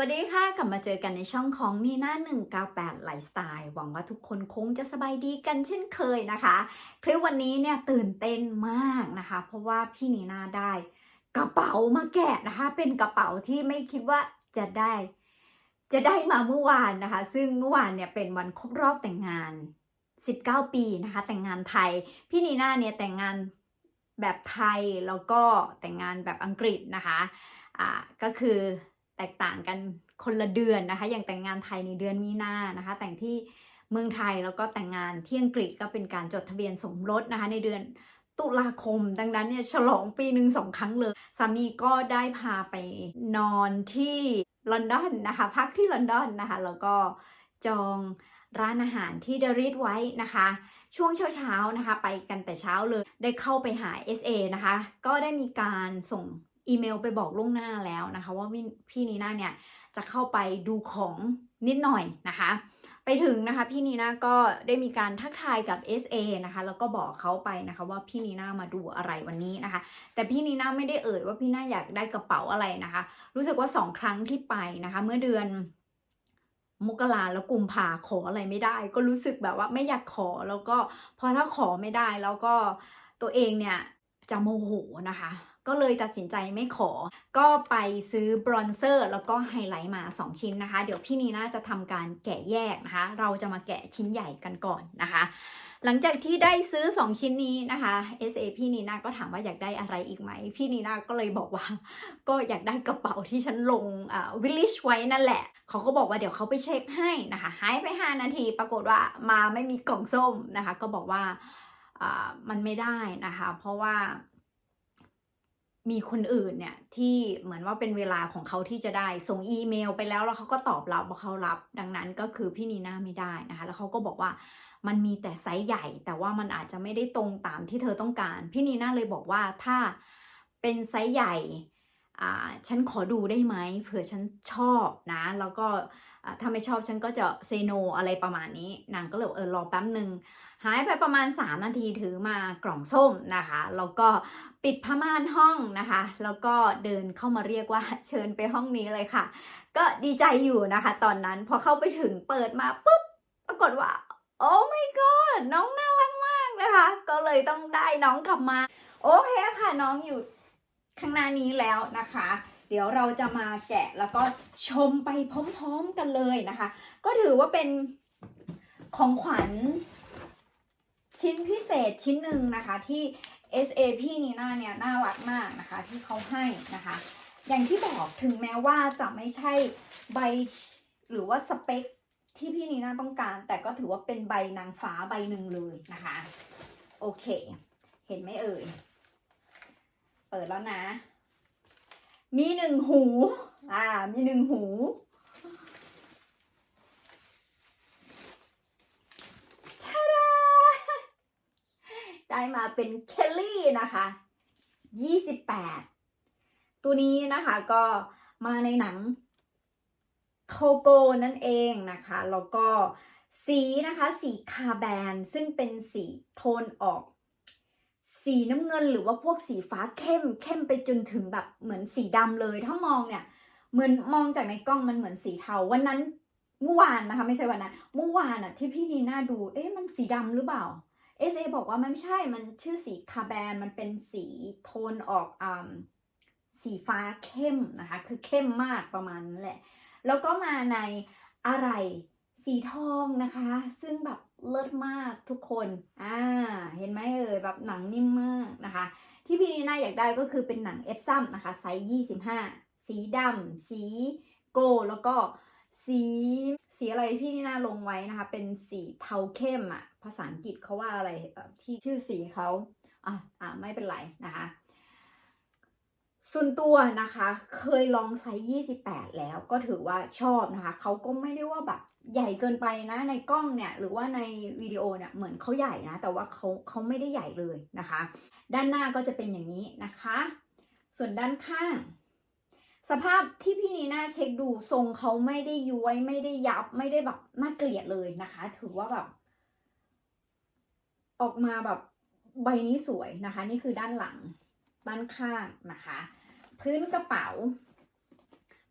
วัสดีค่ะ กลับมาเจอกันในช่องของนีน่า198ไลฟ์สไตล์หวังว่าทุกคนคงจะสบายดีกันเช่นเคยนะคะ คลิปวันนี้เนี่ยตื่นเต้นมากนะคะ เพราะว่าพี่นีน่าได้ กระเป๋ามาแกะนะคะ เป็นกระเป๋าที่ไม่คิดว่าจะได้ จะได้มาเมื่อวานนะคะ ซึ่งเมื่อวานเนี่ยเป็นวันครบรอบแต่งงาน 19 ปีนะคะ แต่งงานไทย พี่นีน่าเนี่ยแต่งงานแบบไทยแล้วก็แต่งงานแบบอังกฤษนะคะอ่าก็คือ แตกต่างกันคนละเดือนนะคะ อย่างแต่งงานไทยในเดือนมีนานะคะ แต่งที่เมืองไทยแล้วก็แต่งงานที่อังกฤษก็เป็นการจดทะเบียนสมรสนะคะ ในเดือนตุลาคม ดังนั้นเนี่ยฉลองปีหนึ่งสองครั้งเลยสามีก็ได้พาไปนอนที่ลอนดอนนะคะ พักที่ลอนดอนนะคะ แล้วก็จองร้านอาหารที่เดริทไว้นะคะ ช่วงเช้าๆนะคะ ไปกันแต่เช้าเลยได้เข้าไปหา SA นะคะ ก็ได้มีการส่ง อีเมลไปบอกล่วงหน้าแล้วนะคะ ว่าพี่นีน่าเนี่ยจะเข้าไปดูของนิดหน่อยนะคะ ไปถึงนะคะพี่นีน่าก็ได้มีการทักทายกับ SA นะคะแล้วก็บอกเขาไปนะคะว่าพี่นีน่ามาดูอะไรวันนี้นะคะ แต่พี่นีน่าไม่ได้เอ่ยว่าพี่น่าอยากได้กระเป๋าอะไรนะคะ รู้สึกว่าสองครั้งที่ไปนะคะ เมื่อเดือนมกราแล้วกุมภาขออะไรไม่ได้ ก็รู้สึกแบบว่าไม่อยากขอแล้วก็พอถ้าขอไม่ได้แล้วก็ตัวเองเนี่ยจะโมโหนะคะ ก็เลยตัดสินใจไม่ขอ ก็ไปซื้อบรอนเซอร์ แล้วก็ไฮไลท์มา 2 ชิ้นนะคะ เดี๋ยวพี่นีน่าจะทำการแกะแยกนะคะ เราจะมาแกะชิ้นใหญ่กันก่อนนะคะ หลังจากที่ได้ซื้อ 2 ชิ้นนี้นะคะ SA พี่นีน่าก็ถามว่าอยากได้อะไรอีกไหม พี่นีน่าก็เลยบอกว่า ก็อยากได้กระเป๋าที่ฉันลงวิลลิชไว้นั่นแหละ เขาก็บอกว่าเดี๋ยวเขาไปเช็คให้นะคะหายไป 5 นาที ปรากฏว่ามาไม่มีกล่องส้มนะคะ ก็บอกว่าอ่ามันไม่ได้นะคะ เพราะว่า มีคนอื่นเนี่ยที่เหมือนว่าเป็นเวลาของเขาที่จะได้ส่งอีเมลไปแล้วแล้วเขาก็ตอบรับว่าเขารับ ดังนั้นก็คือพี่นีน่าไม่ได้นะคะ แล้วเขาก็บอกว่ามันมีแต่ไซส์ใหญ่ แต่ว่ามันอาจจะไม่ได้ตรงตามที่เธอต้องการ พี่นีน่าเลยบอกว่าถ้าเป็นไซส์ใหญ่อ่าฉันขอดูได้ไหมเผื่อฉันชอบนะ แล้วก็ถ้าไม่ชอบฉันก็จะเซโนอะไรประมาณนี้นางก็เลยเออรอแป๊บหนึ่ง หายไปประมาณ 3 นาทีถือมากล่องส้มนะคะ แล้วก็ปิดผ้าม่านห้องนะคะ แล้วก็เดินเข้ามาเรียกว่าเชิญไปห้องนี้เลยค่ะ ก็ดีใจอยู่นะคะ ตอนนั้นพอเข้าไปถึงเปิดมาปุ๊บปรากฏว่า โอ้ my god น้องน่ารักมากนะคะ ก็เลยต้องได้น้องกลับมา โอเคค่ะน้องอยู่ข้างหน้านี้แล้วนะคะ เดี๋ยวเราจะมาแกะแล้วก็ชมไปพร้อมๆกันเลยนะคะ ก็ถือว่าเป็นของขวัญ ชิ้นพิเศษชิ้นหนึ่งนะคะที่ SA พี่นีน่าเนี่ยน่ารักมากนะคะที่เขาให้นะคะ อย่างที่บอกถึงแม้ว่าจะไม่ใช่ใบหรือว่าสเปคที่พี่นีน่าต้องการ แต่ก็ถือว่าเป็นใบนางฟ้าใบหนึ่งเลยนะคะ โอเค เห็นไหมเอ่ย เปิดแล้วนะ มีหนึ่งหู อ่า มีหนึ่งหู ชาดา ได้มาเป็นเคลลี่นะคะ28 ตัวนี้นะคะก็มาในหนังโทโกนั่นเองนะคะ แล้วก็สีนะคะ สีคาแบน ซึ่งเป็นสีโทนออก สีน้ำเงินหรือว่าพวกสีฟ้าเข้มเข้มไปจนถึงแบบเหมือนสีดำเลย ถ้ามองเนี่ย เหมือนมองจากในกล้องมันเหมือนสีเทา วันนั้นเมื่อวานนะคะ ไม่ใช่วันนั้นเมื่อวานอะที่พี่นีน่าดู เอ๊ะมันสีดำหรือเปล่า SA บอกว่ามันไม่ใช่ มันชื่อสีคาแบน มันเป็นสีโทนออกอสีฟ้าเข้มนะคะ คือเข้มมากประมาณนั้นแหละ แล้วก็มาในอะไรสีทองนะคะ ซึ่งแบบเลิศมากทุกคน อ่า เห็นไหมเอ่ยแบบหนังนิ่มมากนะคะ ที่พี่นีน่าอยากได้ก็คือเป็นหนังเอฟซัมนะคะไซส์25 สีดำสีโกแล้วก็ สีสีอะไรที่นี่น่าลงไว้นะคะ เป็นสีเทาเข้มอะภาษาอังกฤษเขาว่าอะไรที่ชื่อสีเขาอะอะไม่เป็นไรนะคะ ส่วนตัวนะคะ เคยลองไซส์28 แล้วก็ถือว่าชอบนะคะเขาก็ไม่ได้ว่าแบบใหญ่เกินไปนะในกล้องเนี่ยหรือว่าในวิดีโอเนี่ยเหมือนเขาใหญ่นะ แต่ว่าเขาเขาไม่ได้ใหญ่เลยนะคะ ด้านหน้าก็จะเป็นอย่างนี้นะคะ ส่วนด้านข้าง สภาพที่พี่นีน่าเช็คดูทรงเขาไม่ได้ย้วยไม่ได้ยับไม่ได้แบบน่าเกลียดเลยนะคะ ถือว่าแบบ ออกมาแบบใบนี้สวยนะคะ นี่คือด้านหลังด้านข้างนะคะ พื้นกระเป๋า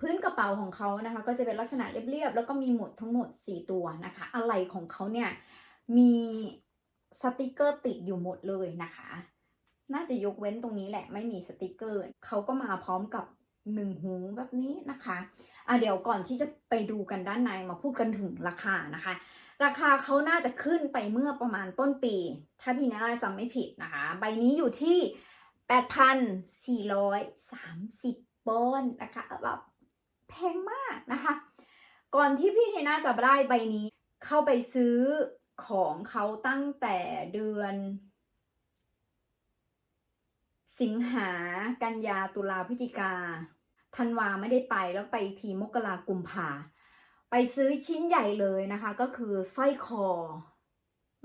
พื้นกระเป๋าของเขานะคะ ก็จะเป็นลักษณะเรียบๆแล้วก็มีหมุดทั้งหมด 4 ตัวนะคะ อะไรของเขาเนี่ยมีสติกเกอร์ติดอยู่หมดเลยนะคะ น่าจะยกเว้นตรงนี้แหละไม่มีสติกเกอร์เขาก็มาพร้อมกับ หนึ่งหูแบบนี้นะคะอะเดี๋ยวก่อนที่จะไปดูกันด้านในมาพูดกันถึงราคานะคะ ราคาเขาน่าจะขึ้นไปเมื่อประมาณต้นปี ถ้าพี่นาจำไม่ผิดนะคะ ใบนี้อยู่ที่ 8,430ปอนด์นะคะแบบแพงมากนะคะ ก่อนที่พี่เทน่าจะได้ใบนี้เข้าไปซื้อของเขาตั้งแต่เดือน สิงหากันยาตุลาพฤศจิกา ธันวาไม่ได้ไปแล้วไปทีมกรากุมภาไปซื้อชิ้นใหญ่เลยนะคะ ก็คือสร้อยคอ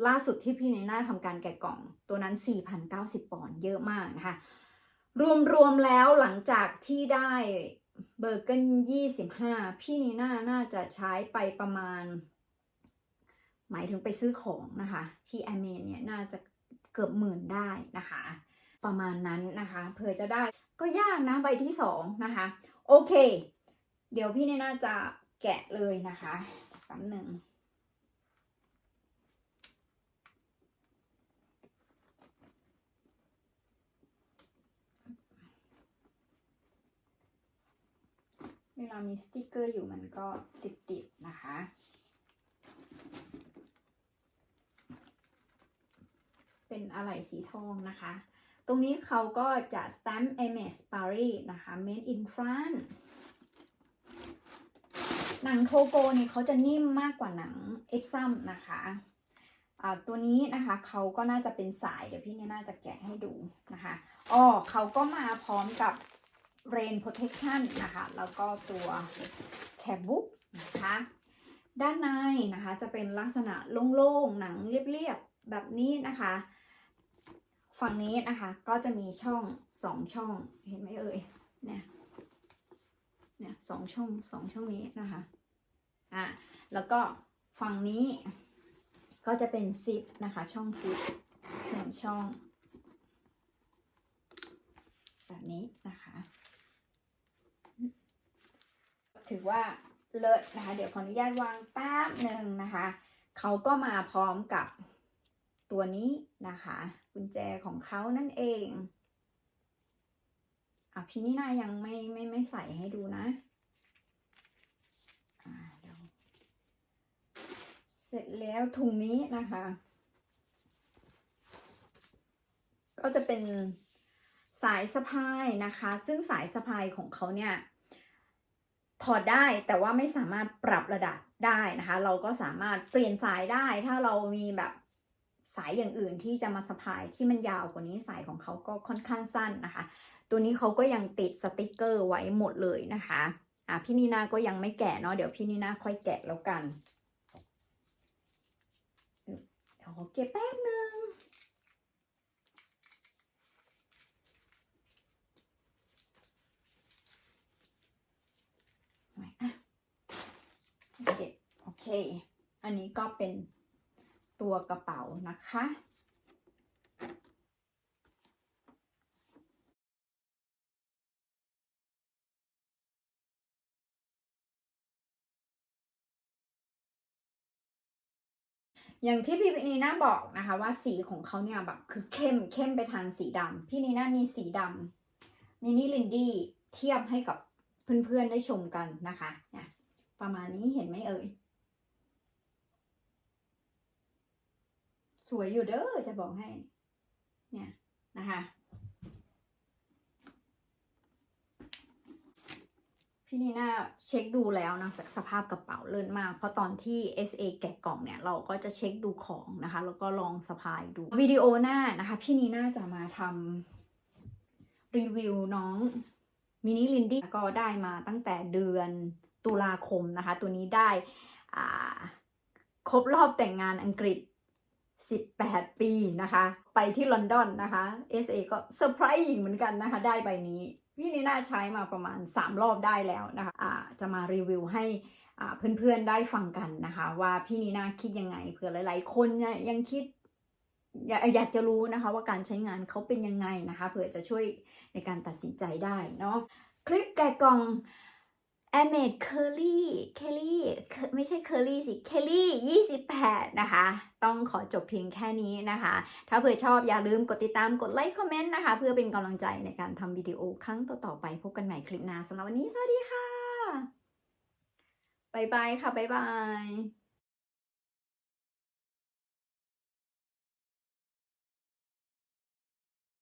ล่าสุดที่พี่ในหน้าทำการแกะกล่อง ตัวนั้น 4,090 ปอนด์เยอะมากนะคะ รวมๆแล้วหลังจากที่ได้เบอร์เกิล25 พี่นีน่าน่าจะใช้ไปประมาณ หมายถึงไปซื้อของนะคะ ที่แอเมนเนี่ยน่าจะเกือบหมื่นได้นะคะ ประมาณนั้นนะคะเผื่อจะได้ก็ยากนะใบที่สองนะคะ โอเค เดี๋ยวพี่เนน่าจะแกะเลยนะคะแป๊บหนึ่งเวลามีสติกเกอร์อยู่มันก็ติดๆนะคะ เป็นอะไรสีทองนะคะ ตรงนี้เขาก็จะ stamp MS Paris นะคะ made in France หนังโทโกเนี่ยเขาจะนิ่มมากกว่าหนังเอ็กซัมนะคะะตัวนี้นะคะเขาก็น่าจะเป็นสายเดี๋ยวพี่เนี่ยน่าจะแกะให้ดูนะคะอ๋อเขาก็มาพร้อมกับ rain protection นะคะแล้วก็ตัว tab book นะคะด้านในนะคะจะเป็นลักษณะโล่งๆ หนังเรียบๆ แบบนี้นะคะ ฝั่งนี้นะคะก็จะมีช่องสองช่องเห็นไหมเอ่ยเนี่ยเนี่ยสองช่องสองช่องนี้นะคะอะแล้วก็ฝั่งนี้ก็จะเป็นซิปนะคะช่องซิปหนึ่งช่อง แบบนี้นะคะ ถือว่าเลิศนะคะ เดี๋ยวขออนุญาตวางแป๊บหนึ่งนะคะ เขาก็มาพร้อมกับ ตัวนี้นะคะ กุญแจของเขานั่นเองอะพี่นี่นายังไม่ไม่ไม่ใส่ให้ดูนะเสร็จแล้วถุงนี้นะคะ ก็จะเป็นสายสะพายนะคะ ซึ่งสายสะพายของเขาเนี่ยถอดได้แต่ว่าไม่สามารถปรับระดับได้นะคะ เราก็สามารถเปลี่ยนสายได้ถ้าเรามีแบบ สายอย่างอื่นที่จะมาสะพายที่มันยาวกว่านี้สายของเขาก็ค่อนข้างสั้นนะคะ ตัวนี้เขาก็ยังติดสติกเกอร์ไว้หมดเลยนะคะอะพี่นีนาก็ยังไม่แกะเนาะเดี๋ยวพี่นีนาค่อยแกะแล้วกันเดี๋ยวขอเก็บแป๊บนึงอะเก็บโอเค อันนี้ก็เป็น ตัวกระเป๋านะคะ อย่างที่พี่นีน่าบอกนะคะว่าสีของเขาเนี่ยแบบคือเข้มเข้มไปทางสีดำพี่นีน่ามีสีดำมินิลินดี้เทียบให้กับเพื่อนๆได้ชมกันนะคะเนี่ยประมาณนี้เห็นไหมเอ่ย สวยอยู่เด้อจะบอกให้ เนี่ยนะคะ พี่นีน่าเช็คดูแล้วนะสภาพกระเป๋าเลิศมาก เพราะตอนที่ SA แกะกล่องเนี่ย เราก็จะเช็คดูของนะคะ แล้วก็ลองสะพายดูวิดีโอหน้านะคะ พี่นีน่าจะมาทำรีวิวน้องมินิลินดี้ก็ได้มาตั้งแต่เดือนตุลาคมนะคะ ตัวนี้ได้ครบรอบแต่งงานอังกฤษ 18 ปีนะคะ ไปที่ลอนดอนนะคะ SA ก็เซอร์ไพรส์หญิงเหมือนกันนะคะ ได้ใบนี้ พี่นีน่าใช้มาประมาณ 3 รอบได้แล้วนะคะะจะมารีวิวให้เพื่อนๆได้ฟังกันนะคะ ว่าพี่นีน่าคิดยังไงเผื่อหลายๆ คนยยังคิดอยากอยากจะรู้นะคะว่าการใช้งานเขาเป็นยังไงนะคะเผื่อจะช่วยในการตัดสินใจได้เนาะคลิปแกะกล่อง แอมเมดเคอรี่เคลลี่ไม่ใช่เคอรี่สิเคลลี่28นะคะ ต้องขอจบเพียงแค่นี้นะคะ ถ้าเผื่อชอบอย่าลืมกดติดตามกดไลค์คอมเมนต์นะคะ เพื่อเป็นกำลังใจในการทำวิดีโอครั้งต่อๆไปพบกันใหม่คลิปหน้าสำหรับวันนี้ สวัสดีค่ะบายบายค่ะบายบาย